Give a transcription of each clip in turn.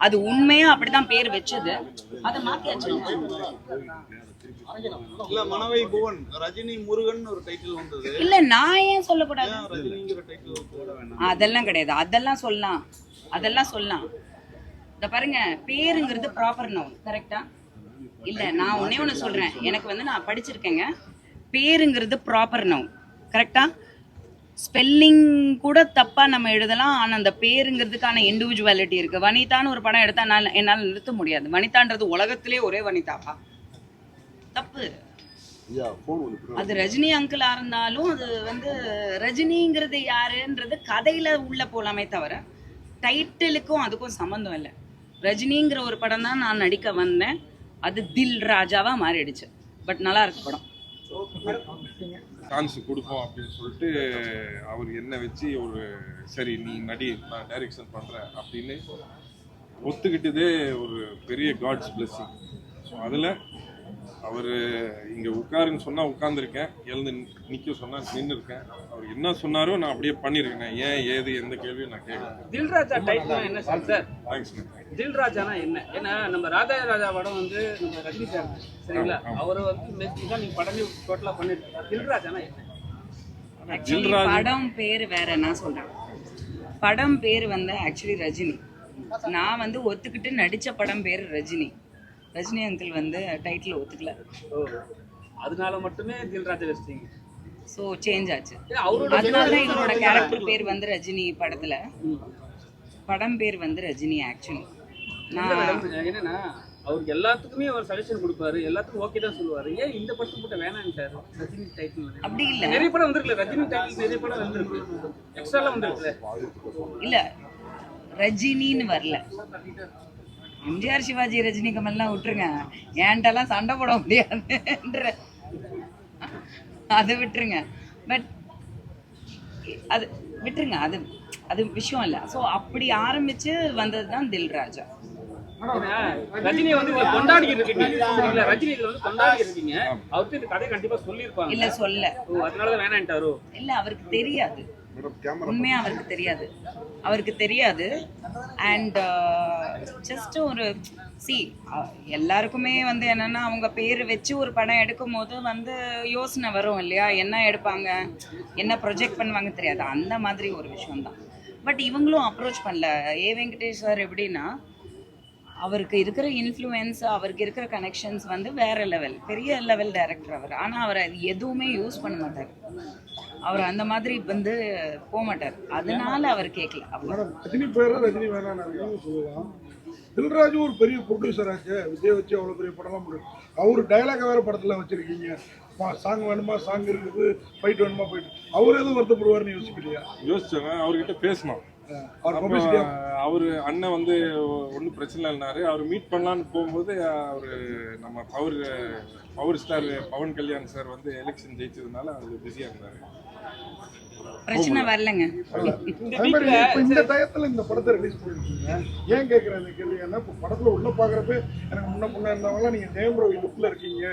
அது உண்மையா அப்படிதான் பேர் வச்சது. அதை மாத்தியாச்சு இல்ல மனவை புவன் ரஜினி முருகன் ஒரு டைட்டில் வந்தது. இல்ல நான் ஏன் சொல்லக்கூடாது? அதெல்லாம் கிடையாது. அதெல்லாம் சொல்லலாம். அதெல்லாம் சொல்லலாம். இந்த பாருங்க பேருங்கிறது ப்ராப்பர் நவுன் கரெக்டா இல்ல நான் ஒண்ணே ஒண்ணு சொல்றேன். எனக்கு வந்து நான் படிச்சிருக்கேங்க. பேருங்கிறது ப்ராப்பர் நவுன் கரெக்டா ஸ்பெல்லிங் கூட தப்பா நம்ம எழுதலாம் ஆனா அந்த பேருங்கிறதுக்கான இண்டிவிஜுவாலிட்டி இருக்கு. வனிதான்னு ஒரு படம் எடுத்தா என்னால என்னால நிறுத்த முடியாது. வனிதான்றது உலகத்திலே ஒரே வனிதாப்பா. தப்பு. அது ரஜினி அங்கிளா இருந்தாலும் அது வந்து ரஜினிங்கிறது யாருன்றது கதையில உள்ள போலாமே தவிர டைட்டிலுக்கும் அதுக்கும் சம்மந்தம் இல்லை. ரஜினிங்கிற ஒரு படம் தான் நான் நடிக்க வந்தேன். அது தில் ராஜாவா மாறிடுச்சு. பட் நல்லா இருக்கு படம். சான்ஸ் கொடுப்போம் அப்படின்னு சொல்லிட்டு அவர் என்ன வச்சு ஒரு சரி நீ நடி நான் டைரக்ஷன் பண்ணுறேன் அப்படின்னு ஒத்துக்கிட்டதே ஒரு பெரிய காட்ஸ் பிளெஸ்ஸிங் ஸோ அதில் அவர் இங்கே உட்காருன்னு சொன்னால் உட்காந்துருக்கேன் எழுந்து நிற்க சொன்னால் நின்று இருக்கேன் அவர் என்ன சொன்னாரோ நான் அப்படியே பண்ணியிருக்கேன் ஏன் ஏது எந்த கேள்வியும் நான் கேட்கல. தில்ராஜா டைப்னா என்ன சார்? சார் தேங்க்ஸ்ண்ணே தில்ராஜானா என்ன? ஏன்னா நம்ம ராஜா ராஜா படம் வந்து நம்ம ரஜினி சார் சரிங்களா? அவர் வந்து மெஸ்ஸி தான் நீங்க படமே டோட்டலா பண்ணிருக்கீங்க. தில்ராஜானா என்ன? படம் பேர் வேற நான் சொல்றேன். படம் பேர் வந்து ஆக்சுவலி ரஜினி. நான் வந்து ஒத்துக்கிட்டு நடிச்ச படம் பேர் ரஜினி. ரஜினி அங்கிள் வந்து டைட்டில் ஒத்துக்கல ஓ அதனால மட்டுமே தில்ராஜா வச்சிட்டீங்க ஸோ சேஞ்ச் ஆச்சு. அதனால தான் இவரோட கேரக்டர் பேர் வந்து ரஜினி படத்துல. படம் பேர் வந்து ரஜினி ஆக்சுவலி நான் என்னன்னா அவருக்கு எல்லாத்துக்குமே அவர் சஜஷன் கொடுப்பாரு. எல்லாத்துக்கும் ஓகே தான் சொல்லுவாரு. ஏன் இந்த படத்துக்கு மட்டும் வேணான்ட்டாரு ரஜினி டைட்டில் அப்படி இல்ல. நிறைய படம் வந்திருக்குல்ல ரஜினி டைட்டில் நிறைய படம் வந்திருக்கு. எக்ஸ்ட்ராலாம் வந்திருக்குல்ல இல்ல ரஜினின்னு வரல. எம்ஜிஆர் சிவாஜி ரஜினி கமல்லாம் விட்டுருங்க. ஏன்ட்டெல்லாம் சண்டை போட முடியாதுன்ற. அதை விட்டுருங்க. பட் அது விட்டுருங்க. அது அது விஷயம் இல்லை. ஸோ அப்படி ஆரம்பிச்சு வந்தது தான் தில் ராஜா. ஏன்னா, ரஜினியை வந்து நீங்க கொண்டாடி இருக்கீங்க. சரிங்களா ரஜினி இதுல வந்து கொண்டாடி இருக்கீங்க. அவர்கிட்ட இந்த கதையை கண்டிப்பா சொல்லியிருப்பாங்க. இல்ல சொல்ல. அதனாலதான் வேணான்ட்டாரோ? இல்ல அவருக்கு தெரியாது. உண்மையா அவருக்கு தெரியாது. அவருக்கு தெரியாது. அண்ட் ஜஸ்ட் uh, ஒரு சி எல்லாருக்குமே வந்து என்னன்னா அவங்க பேர் வச்சு ஒரு படம் எடுக்கும் போது வந்து யோசனை வரும் இல்லையா? என்ன எடுப்பாங்க? என்ன ப்ரொஜெக்ட் பண்ணுவாங்க தெரியாது. அந்த மாதிரி ஒரு விஷயம்தான். பட் இவங்களும் அப்ரோச் பண்ணல. ஏ வெங்கடேஷ் சார் எப்படின்னா அவருக்கு இருக்கிற இன்ஃப்ளூயன்ஸ் அவருக்கு இருக்கிற கனெக்ஷன்ஸ் வந்து வேற லெவல் பெரிய லெவல் டைரக்டர் அவர். ஆனால் அவர் அது எதுவுமே யூஸ் பண்ண மாட்டார். அவர் அந்த மாதிரி வந்து போக மாட்டார். அதனால அவர் கேட்கல ரஜினி பேர் ரஜினி வேணாம் சொல்லலாம். தில்ராஜு ஒரு பெரிய ப்ரொடியூசர் ஆச்சு. விஜய் வச்சு அவ்வளோ பெரிய படம்லாம் முடியும் அவர் டைலாக் வேற படத்தில் வச்சிருக்கீங்க. சாங் வேணுமா? சாங் இருக்குது. ஃபைட் வேணுமா? ஃபைட் அவர் எதுவும் வருத்தப்படுவார்னு யோசிக்கலையா? யோசிச்சோங்க அவர்கிட்ட பேசினோம் அவர் அண்ணன் வந்து ஒன்றும் பிரச்சனை இல்லைனாரு அவர் மீட் பண்ணலான்னு போகும்போது அவர் நம்ம power power star Pawan Kalyan sir வந்து எலெக்ஷன் ஜெயிச்சதுனால அவர் பிஸியாக இருந்தார் பிரச்சனை வரலங்க. இந்த டயத்தில் இந்த படத்தை ரிலீஸ் பண்ணிருக்கீங்க. ஏன் கேட்குறேன் இந்த கேள்வி? ஏன்னா இப்போ படத்தில் உள்ள பார்க்குறப்ப எனக்கு முன்ன முன்ன இருந்தவங்களாம் நீங்கள் ஜெயம் ரவி லுக்கில் இருக்கீங்க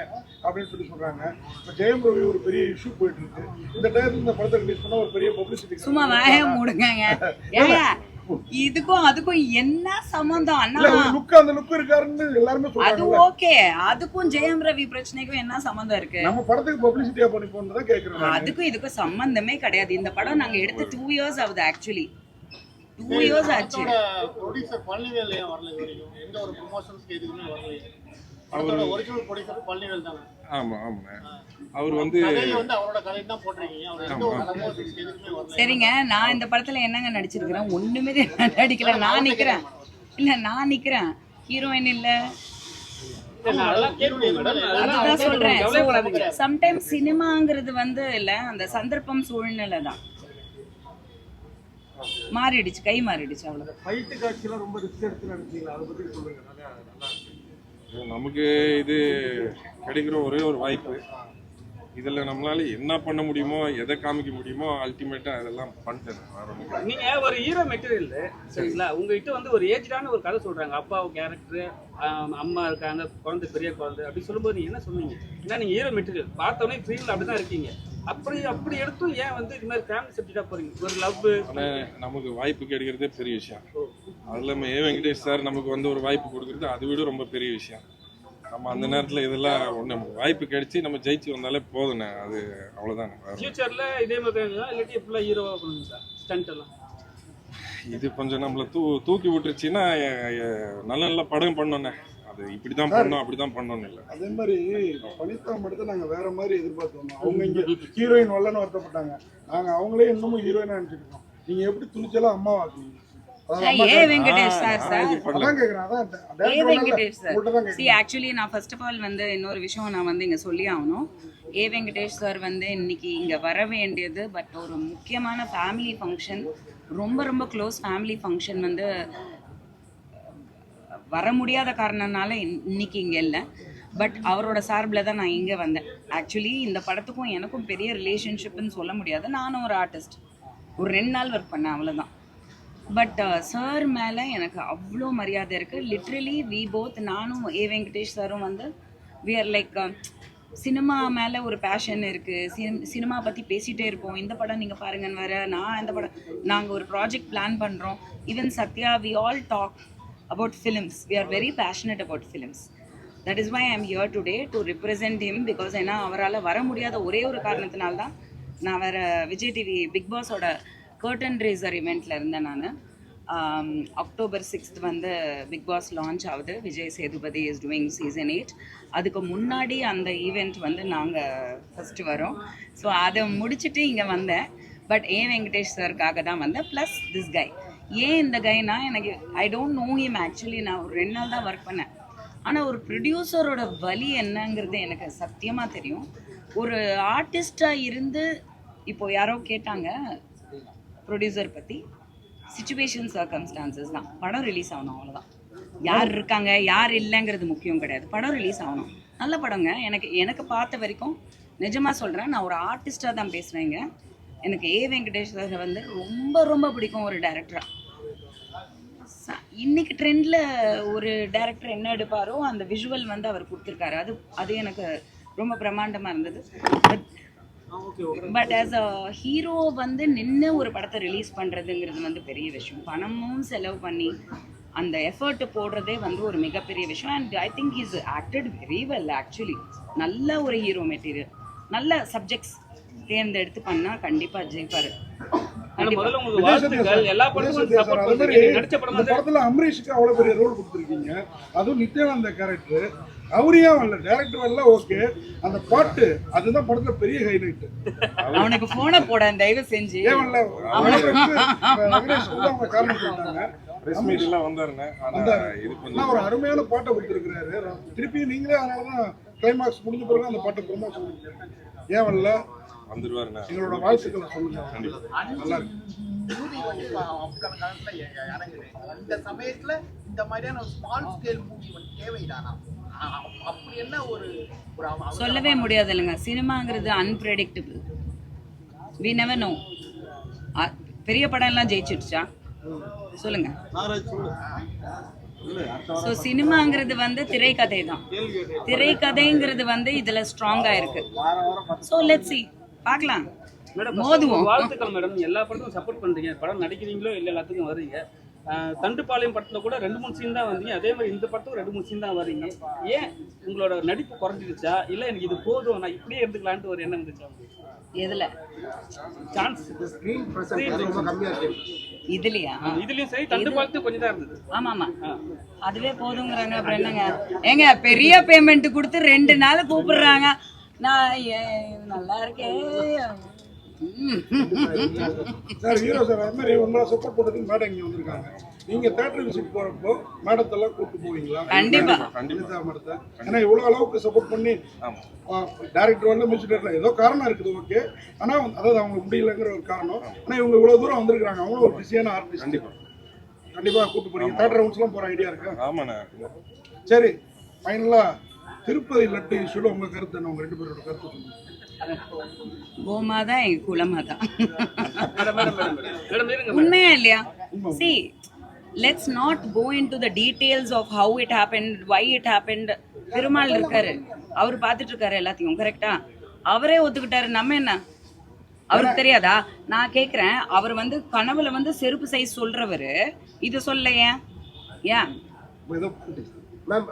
அப்படின்னு சொல்லி சொல்கிறாங்க இப்போ ஜெயம் ரவி ஒரு பெரிய இஷ்யூ போயிட்டு இருக்கு. இந்த டயத்தில் இந்த படத்தை ரிலீஸ் பண்ணால் ஒரு பெரிய பப்ளிசிட்டி சும்மா வாய மூடுங்க. இதுக்கும் அதுக்கும் என்ன சம்மந்தம்? இல்ல அண்ணா ஒரு லுக் அந்த லுக் இருக்காருன்னு எல்லாருமே அது ஓகே. அதுக்கும் ஜெயம் ரவி பிரச்சனைக்கும் என்ன சம்மந்தம் இருக்கு? நம்ம படத்துக்கு பப்ளிசிட்டியா பண்ணி போனதான் கேக்குறேன் நானு. அதுக்கும் இதுக்கும் சம்பந்தமே கிடையாது. இந்த படம் நாங்க எடுத்து டூ இயர்ஸ் ஆகுது ஆக்சுவலி டூ இயர்ஸ் ஆச்சு. ப்ரொடியூசர் பழனிவேல் வரல எந்த ஒரு ப்ரொமோஷன்ஸ்க்கு எதுக்குமே வரல அவரோட ஒரிஜினல் ப்ரொடியூசர் பழனிவேல் தானே. அவர் வந்து அவர் சரிங்க நான் இந்த படத்துல என்னங்க நடிச்சிருக்கிறேன்? ஒண்ணுமே நடிக்கல. நான் நிக்கிறேன். இல்ல நான் நிக்கிறேன். ஹீரோயின் இல்ல. அதுதான் சொல்றேன். சம்டைம்ஸ் சினிமாங்கிறது வந்து இல்ல அந்த சந்தர்ப்பம் சூழ்நிலை தான். மாறிடுச்சு கை மாறிடுச்சு அவ்வளவு நமக்கு இது கிடைக்கிற ஒரே ஒரு வாய்ப்பு. இதில் நம்மளால என்ன பண்ண முடியுமோ எதை காமிக்க முடியுமோ அல்டிமேட்டாக அதெல்லாம் பண்ணிட்டேன் வேற ஒண்ணும் கிடையாது. நீங்க ஒரு ஹீரோ மெட்டீரியல் சரிங்களா? உங்ககிட்ட வந்து ஒரு ஏஜ்டான ஒரு கதை சொல்றாங்க. அப்பா கேரக்டர் அம்மா இருக்காங்க குழந்தை பெரிய குழந்தை அப்படி சொல்லும்போது நீங்க என்ன சொன்னீங்க? ஏன்னா நீங்க ஹீரோ மெட்டீரியல் பார்த்தோன்னே ட்ரீம்ல அப்படிதான் இருக்கீங்க. அப்படி அப்படி எடுத்தும் ஏன் வந்து இது மாதிரி ஃபேமிலி சப்ஜெக்டா போறீங்க? ஒரு லவ் நமக்கு வாய்ப்பு கிடைக்கிறதே பெரிய விஷயம். அதில் நம்ம ஏ வெங்கடேஷ் சார் நமக்கு வந்து ஒரு வாய்ப்பு கொடுக்குறது அதை விட ரொம்ப பெரிய விஷயம். நம்ம அந்த நேரத்தில் இதெல்லாம் ஒன்று நமக்கு வாய்ப்பு கிடைச்சி நம்ம ஜெயிச்சு வந்தாலே போதுண்ணே அது அவ்வளோதானே ஃபியூச்சர்ல இதே மாதிரி தான் இல்லாட்டி ஃபுல்லா ஹீரோவா பண்ணுங்க சார் ஸ்டண்ட் எல்லாம். இது கொஞ்சம் நம்மளை தூ தூக்கி விட்டுருச்சுன்னா நல்ல நல்ல படம் பண்ணோண்ணே. அது இப்படி தான் பண்ணோம் அப்படி தான் பண்ணோன்னு இல்லை. அதே மாதிரி வனிதா மட்டும் நாங்க வேற மாதிரி எதிர்பார்த்தோம் அவங்க இங்க ஹீரோயின் வரலன்னு வருத்தப்பட்டாங்க. நாங்க அவங்களே இன்னமும் ஹீரோயினா நினைச்சிட்டு இருக்கோம். நீங்க எப்படி துணிச்சலா அம்மா வாக்குவீங்க அதாவது அம்மா A Venkatesh sir sir. A Venkatesh sir. See actually நான் ஃபர்ஸ்ட் ஆஃப் ஆல் வந்து இன்னொரு விஷயம் நான் வந்து இங்கே சொல்லி ஆகணும். ஏ வெங்கடேஷ் சார் வந்து இன்னைக்கு இங்கே வர வேண்டியது பட் ஒரு முக்கியமான ஃபேமிலி ஃபங்க்ஷன் ரொம்ப ரொம்ப க்ளோஸ் ஃபேமிலி ஃபங்க்ஷன் வந்து வர முடியாத காரணனால இன்- இன்னைக்கு இங்கே இல்லை. பட் அவரோட சார்பில் தான் நான் இங்கே வந்தேன். ஆக்சுவலி இந்த படத்துக்கும் எனக்கும் பெரிய ரிலேஷன்ஷிப்னு சொல்ல முடியாது. நானும் ஒரு ஆர்டிஸ்ட் ஒரு ரெண்டு நாள் ஒர்க் பண்ணேன் அவ்வளோதான் பட் சார் மேலே எனக்கு அவ்வளோ மரியாதை இருக்குது லிட்ரலி வி போத் நானும் ஏ வெங்கடேஷ் சாரும் வந்து வி ஆர் லைக் சினிமா மேலே ஒரு பேஷன் இருக்குது சினி சினிமா பற்றி பேசிகிட்டே இருப்போம். இந்த படம் நீங்கள் பாருங்கன்னு வேறு நான் இந்த படம் நாங்கள் ஒரு ப்ராஜெக்ட் பிளான் பண்ணுறோம் even Sathya we all talk about films we are very passionate about films that is why I am here today to represent him because ஏன்னா அவரால் வர முடியாத ஒரே ஒரு காரணத்தினால்தான் நான் வேறு விஜய் டிவி பிக் பாஸோட கர்டன் ரேசர் இவெண்ட்டில் இருந்தேன் நான். அக்டோபர் சிக்ஸ்த் வந்து பிக் பாஸ் லான்ச் ஆகுது. Vijay Sethupathi is doing season eight அதுக்கு முன்னாடி அந்த ஈவெண்ட் வந்து நாங்கள் ஃபஸ்ட்டு வரோம். ஸோ அதை முடிச்சுட்டு இங்கே வந்தேன். பட் ஏ வெங்கடேஷ் சாருக்காக தான் வந்தேன். ப்ளஸ் திஸ் கை ஏன் இந்த கைனா எனக்கு I don't know him actually நான் ஒரு ரெண்டு நாள் தான் ஒர்க் பண்ணேன். ஆனால் ஒரு ப்ரொடியூசரோட வலி என்னங்கிறது எனக்கு சத்தியமாக தெரியும். ஒரு ஆர்டிஸ்டாக இருந்து இப்போ யாரோ கேட்டாங்க ப்ரொடியூசர் பற்றி சுச்சுவேஷன் சர்க்கம்ஸ்டான்சஸ் தான். படம் ரிலீஸ் ஆகணும் அவ்வளோதான் யார் இருக்காங்க யார் இல்லைங்கிறது முக்கியம் கிடையாது. படம் ரிலீஸ் ஆகணும். நல்ல படங்க. எனக்கு எனக்கு பார்த்த வரைக்கும் நிஜமாக சொல்கிறேன் நான் ஒரு ஆர்டிஸ்ட்டாக தான் பேசுகிறேங்க எனக்கு ஏ வெங்கடேஷ் சார் வந்து ரொம்ப ரொம்ப பிடிக்கும் ஒரு டேரக்டராக ச- இன்னைக்கு ட்ரெண்டில் ஒரு டேரக்டர் என்ன எடுப்பாரோ அந்த விஷுவல் வந்து அவர் கொடுத்துருக்காரு. அது அது எனக்கு ரொம்ப பிரம்மாண்டமாக இருந்தது. But but as a hero வந்து நின்று ஒரு படத்தை ரிலீஸ் பண்ணுறதுங்கிறது வந்து பெரிய விஷயம். பணமும் செலவு பண்ணி அந்த எஃபர்ட் போடுறதே வந்து ஒரு மிகப்பெரிய விஷயம். And I think is acted very well actually நல்ல ஒரு ஹீரோ மெட்டீரியல் நல்ல சப்ஜெக்ட்ஸ் தேர்ந்தெடுத்து பண்ணால் கண்டிப்பாக ஜெயிப்பார். நடிச்ச படத்துல அமரீஷுக்கு அவ்வளவு பெரிய ரோல் கொடுத்துருக்கீங்க. அதுவும் நித்யானந்த கேரக்டர் அவரையே வரல டேரக்டர் வரல ஓகே அந்த பாட்டு அதுதான் படத்துல பெரிய ஹைலைட் அவனுக்கு ஃபோனை போட தயவு செஞ்சு. வந்து அவங்க காரணம் சொல்லிட்டாங்க ப்ரெஸ் மீட்லாம் வந்தாருண்ணே ஆனால் வந்தாரு. இது ஆனா கொஞ்சம் ஒரு அருமையான பாட்டை கொடுத்துருக்காரு திருப்பி நீங்களே அதனாலதான் கிளைமாக்ஸ் முடிஞ்ச பிறகு அந்த பாட்டை ப்ரொமோஷன் ஏன் வரல? வந்துருவாருண்ணே எங்களோட வாழ்த்துக்களை சொல்லுங்க. நல்லா இருக்கு. இந்த சமயத்துல இந்த மாதிரியான ஒரு ஸ்மால் ஸ்கேல் மூவி வந்து தேவைதானா அப்படி என்ன ஒரு சொல்லவே முடியாது இல்லைங்க சினிமாங்கிறது அன்பிரடிக்டபிள் வி know. அ- பெரிய படம் எல்லாம் ஜெயிச்சிடுச்சா? சொல்லுங்க. ஸோ சினிமாங்கிறது வந்து திரைக்கதை தான் திரைக்கதைங்கிறது வந்து இதுல ஸ்ட்ராங்கா இருக்கு. ஸோ லெட் சி பார்க்கலாம். மேடம் மோதுவோம். வாழ்த்துக்கள் மேடம். எல்லா படத்துக்கும் சப்போர்ட் பண்றீங்க. படம் நடிக்கிறீங்களோ இல்லை எல்லாத்துக்கும் வர்றீங்க. ஆஹ் தண்டுப்பாளையம் படத்துல கூட ரெண்டு மூணு சீன் தான் வந்தீங்க. அதே மாதிரி இந்த படத்துக்கு ரெண்டு மூணு சீன் தான் வர்றீங்க. ஏன் உங்களோட நடிப்பு குறைஞ்சிருச்சா? இல்லை எனக்கு இது போதும் நான் இப்படியே எடுத்துக்கலான்ட்டு ஒரு எண்ணம் இருந்துச்சா எதுல? சான்ஸ் இதுலயா? இதுலயும் சரி தண்டுப்பாளத்துக்கு கொஞ்சம் தான் இருந்தது. ஆமா ஆமா அதுவே போதுங்கிறாங்க அப்புறம் என்னங்க? ஏங்க பெரிய பேமெண்ட் கொடுத்து ரெண்டு நாள் கூப்பிடுறாங்க. நான் ஏ- நல்லா இருக்கேன். சார் ஹீரோ சார் அது மாதிரி உங்களை சப்போர்ட் பண்ணுறதுக்கு மேடம் இங்கே வந்திருக்காங்க. நீங்க தேட்டர் விசிட் போறப்போ மேடத்தெல்லாம் கூப்பிட்டு போவீங்களா? கண்டிப்பா. கண்டிப்பா மேடத்தை. ஏன்னா இவ்வளவு அளவுக்கு சப்போர்ட் பண்ணி டேரக்டர் மியூசிக் டேரக்டர் ஏதோ காரணம் இருக்குது ஓகே. ஆனா அதாவது அவங்க முடியலங்கிற ஒரு காரணம். ஆனா இவங்க இவ்வளவு தூரம் வந்திருக்காங்க அவங்களும் ஒரு பிஸியான ஆர்டிஸ்ட் கண்டிப்பாக கண்டிப்பா. கூப்பிட்டு போறீங்க. தேட்டர் ரவுண்ட்ஸ்லாம் போற ஐடியா இருக்கா? ஆமாண்ணே. சரி ஃபைனலா திருப்பதி லட்டு இஷ்யூல உங்க கருத்து என்ன? உங்க ரெண்டு பேரோட கருத்து சொல்லுங்க. கோமா தான் எங்க குலமா தான் மேடம் மேடம் மேடம். மேடம் இருங்க உண்மையா இல்லையா? See let's not go into the details of how it happened why it happened Perumal இருக்காரு. அவர் பார்த்துட்டு இருக்காரு எல்லாத்தையும் கரெக்டா அவரே ஒத்துக்கிட்டாரு. நம்ம என்ன? அவருக்கு தெரியாதா? நான் கேக்குறேன். அவர் வந்து கனவுல வந்து செருப்பு சைஸ் சொல்றவரு. இது சொல்ல ஏன்? ஏன்? மேம்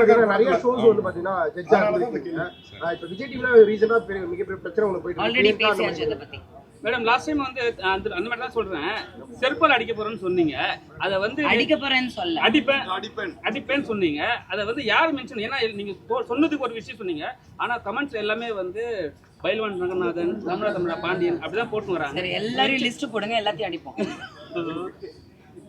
இருக்காரு நிறைய. ஷோஸ் வந்து பாத்தீங்கன்னா ஜட்ஜா இருந்திருக்கீங்க. இப்ப விஜய் டிவில ரீசனா பெரிய மிகப்பெரிய பிரச்சனை போயிட்டு மேடம் லாஸ்ட் டைம் வந்து அந்த அந்த மாதிரி தான் சொல்றேன். செருப்பால் அடிக்க போறேன்னு சொன்னீங்க. அதை வந்து அடிக்க போறேன்னு சொல்ல அடிப்பேன். அடிப்பேன். அடிப்பேன்னு சொன்னீங்க. அதை வந்து யார் மென்ஷன் ஏன்னா நீங்க சொன்னதுக்கு ஒரு விஷயம் சொன்னீங்க. ஆனா கமெண்ட்ஸ் எல்லாமே வந்து பைல்வான் ரங்கநாதன் தமிழா தமிழா பாண்டியன் அப்படிதான் போட்டு வராங்க. சரி எல்லாரையும் லிஸ்ட் போடுங்க எல்லாத்தையும் அடிப்போம்.